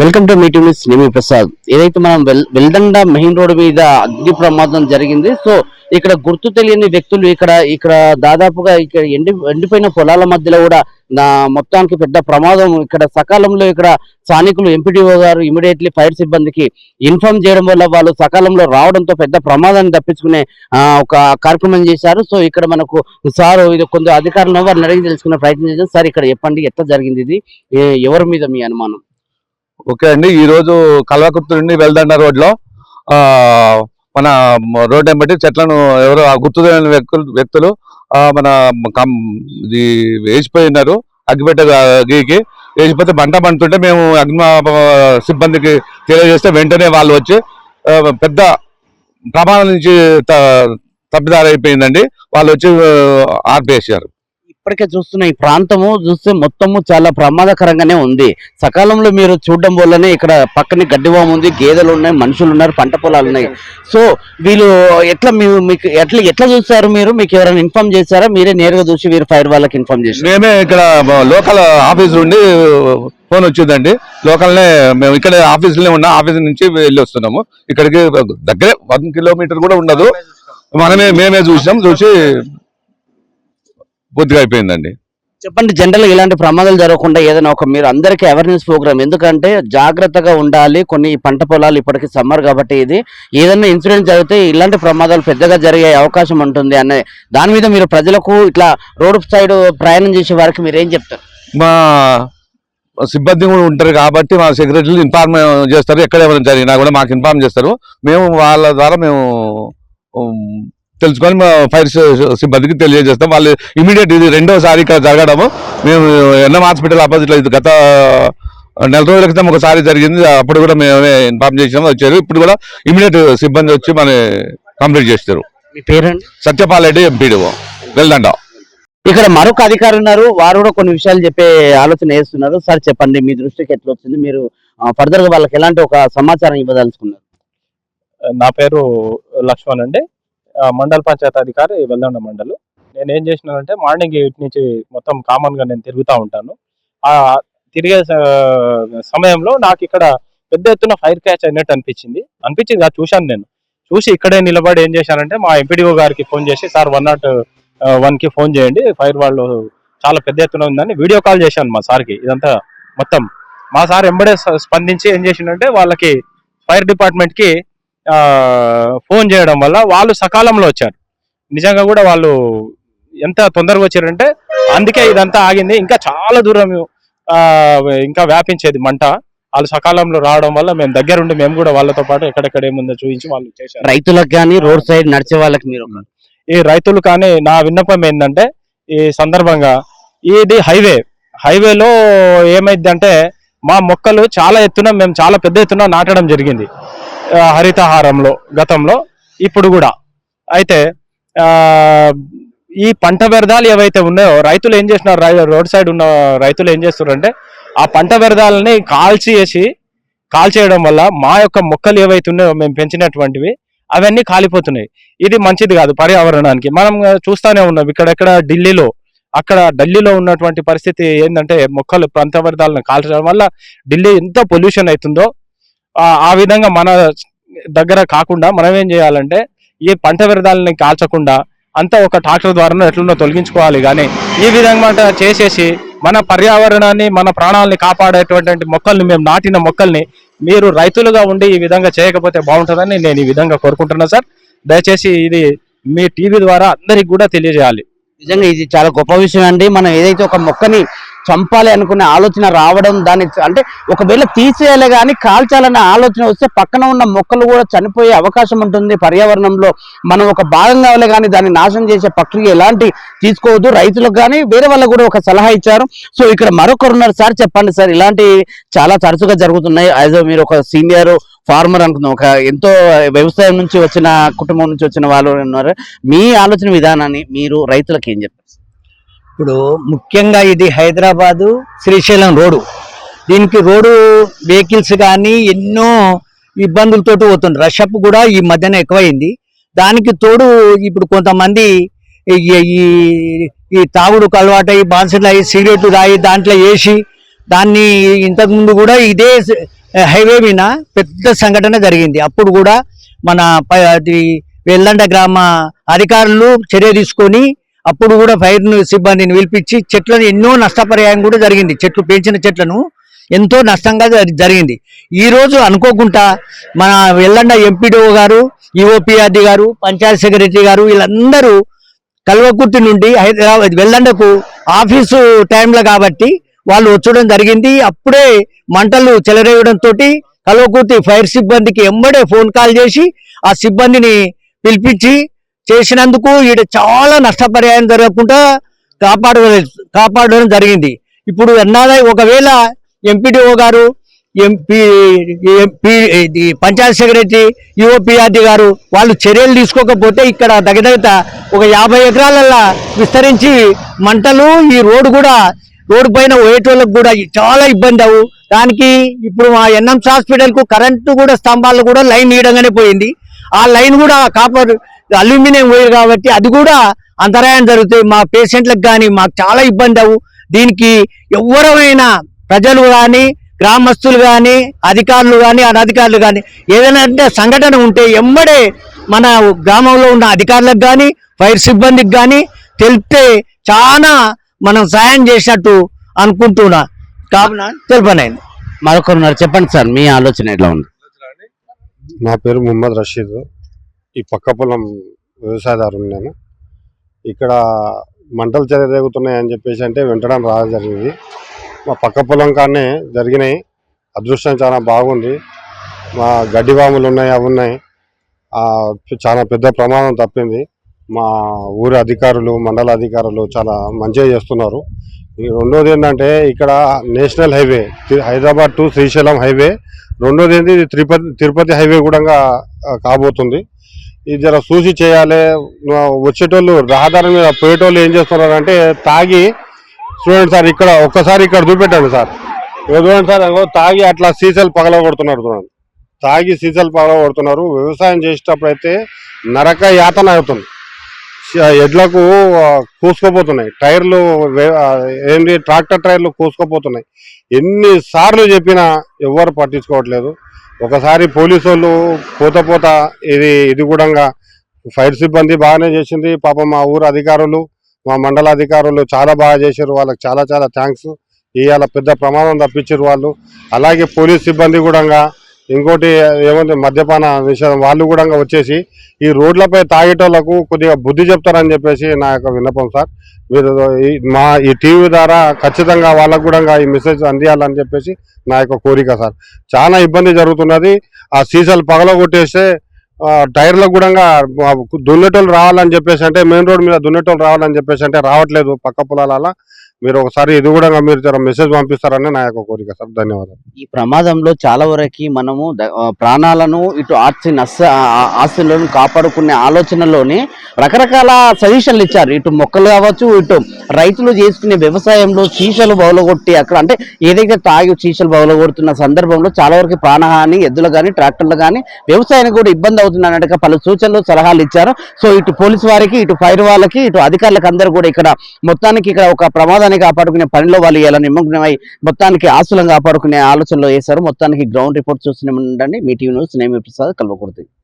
Welcome to meeting miss నిమి ప్రసాద్ ఏదైతే మనం వెల్దండ మెయిన్ రోడ్ మీద అగ్ని ప్రమాదం జరిగింది సో ఇక్కడ గుర్తు తెలియని వ్యక్తులు ఇక్కడ ఇక్కడ దాదాపుగా ఇక్కడ ఎండి ఎండిపోయిన పొలాల మధ్యలో కూడా నా మొత్తానికి పెద్ద ప్రమాదం. ఇక్కడ సకాలంలో ఇక్కడ స్థానికులు ఎంపీడీఓ గారు ఇమీడియట్లీ ఫైర్ సిబ్బందికి ఇన్ఫార్మ్ చేయడం వల్ల వాళ్ళు సకాలంలో రావడంతో పెద్ద ప్రమాదాన్ని తప్పించుకునే ఒక కార్యక్రమం చేశారు. సో ఇక్కడ మనకు సార్ ఇది కొంత అధికారులను వారిని అడిగి తెలుసుకునే ప్రయత్నం చేశారు. సార్ ఇక్కడ చెప్పండి ఎట్లా జరిగింది ఇది? ఎవరి మీద మీ అనుమానం? ఓకే అండి. ఈరోజు కల్వకుర్తి నుండి వెల్దండ రోడ్లో మన రోడ్ బట్టి చెట్లను ఎవరో ఆ గుర్తు తెలియని వ్యక్తులు వ్యక్తులు మన కం ఇది వేసిపోయినారు అగ్గిపెట్ట గీకి వేసిపోతే బంట పండుతుంటే మేము అగ్ని సిబ్బందికి తెలియజేస్తే వెంటనే వాళ్ళు వచ్చి పెద్ద ప్రమాదం నుంచి త- తప్పిదారైపోయిందండి. వాళ్ళు వచ్చి ఆర్పేసారు ఇప్పటికే చూస్తున్న ఈ ప్రాంతము చూస్తే మొత్తము చాలా ప్రమాదకరంగానే ఉంది. సకాలంలో మీరు చూడడం వల్లనే ఇక్కడ పక్కనే గడ్డివాము ఉంది గేదెలు ఉన్నాయి మనుషులు ఉన్నారు పంట పొలాలు ఉన్నాయి. సో వీళ్ళు ఎట్లా మీరు మీకు ఎట్లా ఎట్లా చూస్తారు మీరు? మీకు ఎవరైనా ఇన్ఫార్మ్ చేశారా? మీరే నేరుగా చూసి మీరు ఫైర్ వాళ్ళకి ఇన్ఫార్మ్ చేశారు. మేమే ఇక్కడ లోకల్ ఆఫీస్ నుండి ఫోన్ వచ్చిందండి. లోకల్నే మేము ఇక్కడ ఆఫీస్లోనే ఉన్న ఆఫీస్ నుంచి వెళ్ళి వస్తున్నాము. ఇక్కడికి దగ్గరే వన్ కిలోమీటర్ కూడా ఉండదు. మనమే మేమే చూసినాం చూసి పూర్తిగా అయిపోయిందండి. చెప్పండి జనరల్ ఇలాంటి ప్రమాదాలు జరగకుండా ఏదైనా ఒక మీరు అందరికీ అవేర్నెస్ ప్రోగ్రామ్ ఎందుకంటే జాగ్రత్తగా ఉండాలి కొన్ని పంట పొలాలు ఇప్పటికి సమ్మర్ కాబట్టి ఇది. ఏదైనా ఇన్సిడెంట్ జరిగితే ఇలాంటి ప్రమాదాలు పెద్దగా జరిగే అవకాశం ఉంటుంది అనే దాని మీద మీరు ప్రజలకు ఇట్లా రోడ్ సైడ్ ప్రయాణం చేసే వారికి మీరు ఏం చెప్తారు? మా సిబ్బంది కూడా ఉంటారు కాబట్టి మా సెక్రటరీలు ఇన్ఫార్మ్ చేస్తారు ఎక్కడ ఏమైనా జరిగినా కూడా మాకు ఇన్ఫార్మ్ చేస్తారు. మేము వాళ్ళ ద్వారా మేము తెలుసుకొని మా ఫైర్ సిబ్బందికి తెలియజేస్తాం. వాళ్ళు ఇమీడియట్ ఇది రెండోసారి ఇక్కడ జరగడము. మేము ఎన్ఎం హాస్పిటల్ ఆపోజిట్లో ఇది గత నెల రోజుల క్రితం ఒకసారి జరిగింది. అప్పుడు కూడా మేమే ఇన్ఫార్మ్ చేసినాము వచ్చారు. ఇప్పుడు కూడా ఇమీడియట్ సిబ్బంది వచ్చి మన కంప్లీట్ చేస్తారు. మీ పేరండి? సత్యపాలరెడ్డి ఎంపీడీఓ. వెల్దండ ఇక్కడ మరొక అధికారి ఉన్నారు. వారు కూడా కొన్ని విషయాలు చెప్పే ఆలోచన చేస్తున్నారు సార్ చెప్పండి. మీ దృష్టికి ఎట్లా వచ్చింది? మీరు ఫర్దర్గా వాళ్ళకి ఎలాంటి ఒక సమాచారం ఇవ్వదలుచుకున్నారు? నా పేరు లక్ష్మణ్ అండి. మండల పంచాయతీ అధికారి వెల్దండ మండలు. నేను ఏం చేసినానంటే మార్నింగ్ ఎయిట్ నుంచి మొత్తం కామన్గా నేను తిరుగుతూ ఉంటాను. ఆ తిరిగే సమయంలో నాకు ఇక్కడ పెద్ద ఎత్తున ఫైర్ క్యాచ్ అయినట్టు అనిపించింది. అనిపించింది అది చూశాను నేను. చూసి ఇక్కడే నిలబడి ఏం చేశానంటే మా ఎంపీడీఓ గారికి ఫోన్ చేసి సార్ వన్ నాట్ వన్కి ఫోన్ చేయండి. ఫైర్ వాళ్ళు చాలా పెద్ద ఎత్తున ఉందని వీడియో కాల్ చేశాను మా సార్కి. ఇదంతా మొత్తం మా సార్ ఎంబడే స్పందించి ఏం చేసిండంటే వాళ్ళకి ఫైర్ డిపార్ట్మెంట్కి ఫోన్ చేయడం వల్ల వాళ్ళు సకాలంలో వచ్చారు. నిజంగా కూడా వాళ్ళు ఎంత తొందరగా వచ్చారంటే అందుకే ఇదంతా ఆగింది. ఇంకా చాలా దూరం ఇంకా వ్యాపించేది మంట. వాళ్ళు సకాలంలో రావడం వల్ల మేము దగ్గరుండి మేము కూడా వాళ్ళతో పాటు ఎక్కడెక్కడ ఏముందో చూపించి వాళ్ళు చేశారు. రైతులకు కానీ రోడ్ సైడ్ నడిచే వాళ్ళకి మీరు ఈ రైతులు కానీ నా విన్నపం ఏంటంటే ఈ సందర్భంగా ఇది హైవే. హైవేలో ఏమైందంటే మా మొక్కలు చాలా ఎత్తున మేము చాలా పెద్ద ఎత్తున నాటడం జరిగింది. హరితహారంలో గతంలో ఇప్పుడు కూడా. అయితే ఈ పంట వ్యర్థాలు ఏవైతే ఉన్నాయో రైతులు ఏం చేస్తున్నారు? రై- రోడ్ సైడ్ ఉన్న రైతులు ఏం చేస్తున్నారంటే ఆ పంట వ్యర్థాలని కాల్చి వేసి కాల్చేయడం వల్ల మా యొక్క మొక్కలు ఏవైతే ఉన్నాయో మేము పెంచినటువంటివి అవన్నీ కాలిపోతున్నాయి. ఇది మంచిది కాదు పర్యావరణానికి. మనం చూస్తూనే చూస్తానే ఉన్నాం ఇక్కడెక్కడ ఢిల్లీలో అక్కడ ఢిల్లీలో ఉన్నటువంటి పరిస్థితి ఏంటంటే మొక్కలు పంట వ్యర్థాలను కాల్చడం వల్ల ఢిల్లీ ఎంత పొల్యూషన్ అవుతుందో ఆ, విధంగా మన దగ్గర కాకుండా మనం ఏం చేయాలంటే ఈ పంట వ్యర్థాలని కాల్చకుండా అంతా ఒక ట్రాక్టర్ ద్వారా ఎట్లున్నో తొలగించుకోవాలి కానీ ఈ విధంగా చేసేసి మన పర్యావరణాన్ని మన ప్రాణాలని కాపాడేటువంటి మొక్కల్ని మేము నాటిన మొక్కల్ని మీరు రైతులుగా ఉండి ఈ విధంగా చేయకపోతే బాగుంటుందని నేను ఈ విధంగా కోరుకుంటున్నా సార్. దయచేసి ఇది మీ టీవీ ద్వారా అందరికి కూడా తెలియజేయాలి. నిజంగా ఇది చాలా గొప్ప విషయం అండి. మనం ఏదైతే ఒక మొక్కని చంపాలి అనుకునే ఆలోచన రావడం దాన్ని అంటే ఒకవేళ తీసేయాలి కానీ కాల్చాలనే ఆలోచన వస్తే పక్కన ఉన్న మొక్కలు కూడా చనిపోయే అవకాశం ఉంటుంది పర్యావరణంలో. మనం ఒక భాగం కావాలి కానీ దాన్ని నాశనం చేసే ప్రక్రియ ఎలాంటి తీసుకోవద్దు. రైతులకు కానీ వేరే వాళ్ళకు కూడా ఒక సలహా ఇచ్చారు. సో ఇక్కడ మరొకరు ఉన్నారు. సార్ చెప్పండి సార్. ఇలాంటి చాలా తరచుగా జరుగుతున్నాయి. యాజ్ మీరు ఒక సీనియర్ ఫార్మర్ అనుకుందాం. ఒక ఎంతో వ్యవసాయం నుంచి వచ్చిన కుటుంబం నుంచి వచ్చిన వాళ్ళు ఉన్నారు. మీ ఆలోచన విధానాన్ని మీరు రైతులకు ఏం చెప్తారు ఇప్పుడు ముఖ్యంగా ఇది హైదరాబాదు శ్రీశైలం రోడ్డు. దీనికి రోడ్డు వెహికల్స్ కానీ ఎన్నో ఇబ్బందులతోటి పోతుంది రషప్ కూడా ఈ మధ్యన ఎక్కువైంది. దానికి తోడు ఇప్పుడు కొంతమంది ఈ ఈ- ఈ అలవాటు అలవాటై బాన్సెట్లు అయ్యి సిగరెట్లు తాగి దాంట్లో వేసి దాన్ని ఇంతకుముందు కూడా ఇదే హైవే మీద పెద్ద సంఘటన జరిగింది. అప్పుడు కూడా మన అది వెల్లండ గ్రామ అధికారులు చర్య తీసుకొని అప్పుడు కూడా ఫైర్ సిబ్బందిని పిలిపించి చెట్లను ఎన్నో నష్టపరిహారం కూడా జరిగింది. చెట్లు పెంచిన చెట్లను ఎంతో నష్టంగా జరిగింది. ఈరోజు అనుకోకుండా మన వెల్లండ ఎంపీడీఓ గారు ఈఓపీఆర్డీ గారు పంచాయత్ సెక్రటరీ గారు వీళ్ళందరూ కల్వకుర్తి నుండి హైదరాబాద్ వెల్లండకు ఆఫీసు టైంలో కాబట్టి వాళ్ళు వచ్చడం జరిగింది. అప్పుడే మంటలు చెలరేయడంతో కల్వకుర్తి ఫైర్ సిబ్బందికి ఎంబడే ఫోన్ కాల్ చేసి ఆ సిబ్బందిని పిలిపించి చేసినందుకు ఈడ చాలా నష్టపరిహారం జరగకుండా కాపాడ కాపాడడం జరిగింది. ఇప్పుడు అన్నదా ఒకవేళ ఎంపీడీఓ గారు ఎంపీ ఎంపీ పంచాయత్ సెక్రటరీ యుఓపిఆర్డి గారు వాళ్ళు చర్యలు తీసుకోకపోతే ఇక్కడ దగ్గర ఒక యాభై ఎకరాలల్లా విస్తరించి మంటలు ఈ రోడ్డు కూడా రోడ్డు పైన పోయేటోళ్ళకి కూడా చాలా ఇబ్బంది అవు. దానికి ఇప్పుడు మా ఎన్ఎంస్ హాస్పిటల్కు కరెంటు కూడా స్తంభాలు కూడా లైన్ నీయడంగానే పోయింది. ఆ లైన్ కూడా కాపర్ అల్యూమినియం పోయి కాబట్టి అది కూడా అంతరాయం జరుగుతాయి మా పేషెంట్లకు కానీ మాకు చాలా ఇబ్బంది అవు దీనికి ఎవరమైనా ప్రజలు కానీ గ్రామస్తులు కానీ అధికారులు కానీ అనధికారులు కానీ ఏదైనా అంటే సంఘటన ఉంటే ఎమ్మడే మన గ్రామంలో ఉన్న అధికారులకు కానీ ఫైర్ సిబ్బందికి కానీ తెలిపితే చాలా మనం సాయం చేసినట్టు అనుకుంటున్నా. కావున తెలుపనైంది. మరొకరు ఉన్నారు. చెప్పండి సార్ మీ ఆలోచన ఎట్లా ఉంది? నా పేరు ముహమ్మద్ రషీద్. ఈ పక్క పొలం వ్యవసాయదారుని నేను. ఇక్కడ మంటలు చెలరేగుతున్నాయి అని చెప్పేసి అంటే వెంటడం రావడం జరిగింది. మా పక్క పొలం కాడనే జరిగినాయి. అదృష్టం చాలా బాగుంది. మా గడ్డి వాములు ఉన్నాయి అవి ఉన్నాయి. చాలా పెద్ద ప్రమాదం తప్పింది. మా ఊరి అధికారులు మండల అధికారులు చాలా మంచిగా చేస్తున్నారు. ఈ రెండోది ఏంటంటే ఇక్కడ national highway Hyderabad to Srisailam highway. రెండోది ఏంటి ఇది తిరుపతి తిరుపతి హైవే కూడా కాబోతుంది. ఇది జర చూసి చేయాలి. వచ్చేటోళ్ళు రహదారి మీద పోయేటోళ్ళు ఏం చేస్తున్నారు అంటే తాగి చూడండి సార్ ఇక్కడ ఒక్కసారి ఇక్కడ చూపెట్టండి సార్. చూడండి సార్ అగో తాగి అట్లా సీసాలు పగల కొడుతున్నారు చూడండి. తాగి సీసాలు పగల కొడుతున్నారు వ్యవసాయం చేసేటప్పుడు అయితే నరక యాతన అవుతుంది. ఎడ్లకు కూసుకోపోతున్నాయి కూసుకుపోతున్నాయి. టైర్లు ఏంటి ట్రాక్టర్ టైర్లు కూసుకుపోతున్నాయి. ఎన్నిసార్లు చెప్పినా ఎవరు పట్టించుకోవట్లేదు. ఒకసారి పోలీసు వాళ్ళు పోత పోత ఇది ఇది కూడా ఫైర్ సిబ్బంది బాగానే చేసింది. పాపం మా ఊరు అధికారులు మా మండల అధికారులు చాలా బాగా చేశారు. వాళ్ళకి చాలా చాలా థ్యాంక్స్ ఇవాళ పెద్ద ప్రమాదం తప్పించారు వాళ్ళు. అలాగే పోలీస్ సిబ్బంది కూడా ఇంకోటి ఏమంటే మద్యపాన నిషేధం వాళ్ళు కూడా వచ్చేసి ఈ రోడ్లపై తాగేటోళ్ళకు కొద్దిగా బుద్ధి చెప్తారని చెప్పేసి నా యొక్క విన్నపం సార్. మా ఈ టీవీ ద్వారా ఖచ్చితంగా వాళ్ళకు కూడా ఈ మెసేజ్ అందియాలని చెప్పేసి నా యొక్క కోరిక సార్. చాలా ఇబ్బంది జరుగుతున్నది. ఆ సీసాలు పగల కొట్టేస్తే టైర్లకు కూడా దున్నేటోళ్ళు రావాలని చెప్పేసి అంటే మెయిన్ రోడ్ మీద దున్నేటోళ్ళు రావాలని చెప్పేసి అంటే రావట్లేదు పక్క పొలాల మీరు ఒకసారి ఇది కూడా మీరు జర మెసేజ్ పంపిస్తారని నా యొక్క కోరిక సార్. ధన్యవాదాలు. ఈ ప్రమాదంలో చాలా వరకు మనము ప్రాణాలను ఇటు ఆస్తి నష్ట ఆస్తులను కాపాడుకునే ఆలోచనలోనే రకరకాల సజెషన్లు ఇచ్చారు. ఇటు మొక్కలు కావచ్చు ఇటు రైతులు చేసుకునే వ్యవసాయంలో చీసలు బౌలగొట్టి అక్కడ అంటే ఏదైతే తాగి చీసలు బౌలగొడుతున్న సందర్భంలో చాలా వరకు ప్రాణహాని ఎద్దులు కానీ ట్రాక్టర్లు కానీ వ్యవసాయానికి కూడా ఇబ్బంది అవుతుంది అన్నట్టుగా పలు సూచనలు సలహాలు ఇచ్చారు. సో ఇటు పోలీసు వారికి ఇటు ఫైర్ వాళ్ళకి ఇటు అధికారులకు అందరూ కూడా ఇక్కడ మొత్తానికి ఇక్కడ ఒక ప్రమాదం మొత్తాన్ని కాపాడుకునే పనిలో వాళ్ళు ఇలా నిమగ్నమై మొత్తానికి ఆస్తులను కాపాడుకునే ఆలోచనలో వేశారు. మొత్తానికి గ్రౌండ్ రిపోర్ట్ చూస్తూనే ఉండండి. మీ టీవీ న్యూస్ నేమి ప్రసాద్ కలవకూడదు